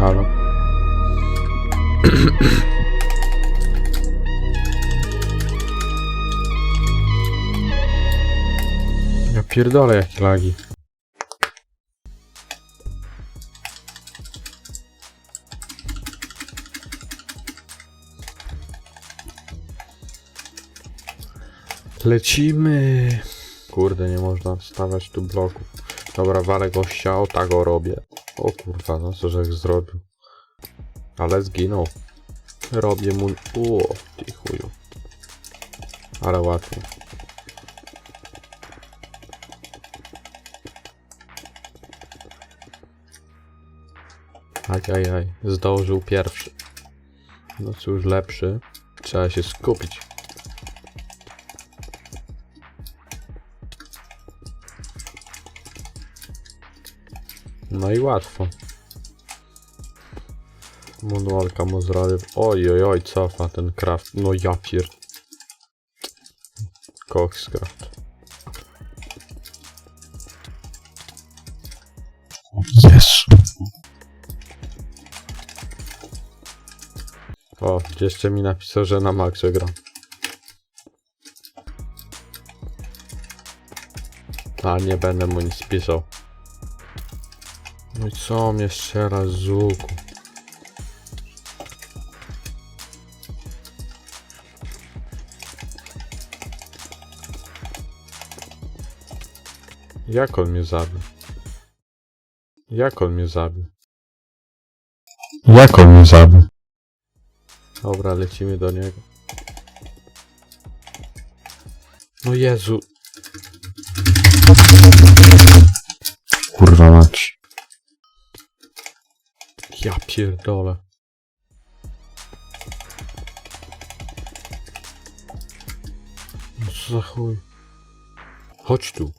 Halo. Ja pierdolę jakie lagi. Lecimy. Kurde, nie można stawiać tu bloku. Dobra, walę gościa, o tak go robię. O kurwa, no co żech zrobił. Ale zginął. Robię mu... O, ty chuju. Ale łatwo. Ajajaj, zdążył pierwszy. No cóż, lepszy. Trzeba się skupić. No i łatwo. Manualka mu zrobię. Oj, oj, cofa ten craft. No ja pier... Coxcraft. Jezu. O, jeszcze mi napisał, że na maksie gra. A, nie będę mu nic pisał. No i co mnie strzela z łuku? Jak on mnie zabił? Jak on mnie zabił? Jak on mnie zabił? Dobra, lecimy do niego. No Jezu, Kurwa mać. Pierdolę. No co za chuj. Chodź tu.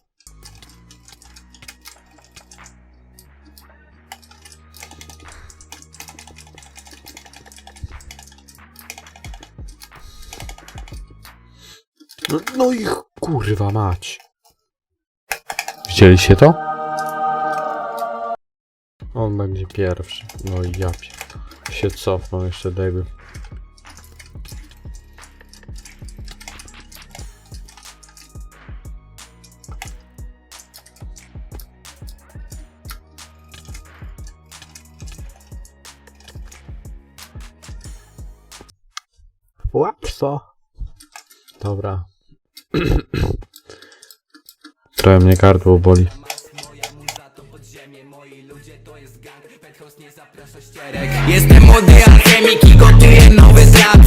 No, no i ch- kurwa mać. Widzieliście to? On będzie pierwszy. No i ja się cofnął jeszcze David. Łatwo. Dobra. Trochę mnie gardło boli. Jestem młody alchemik i gotuję nowy trap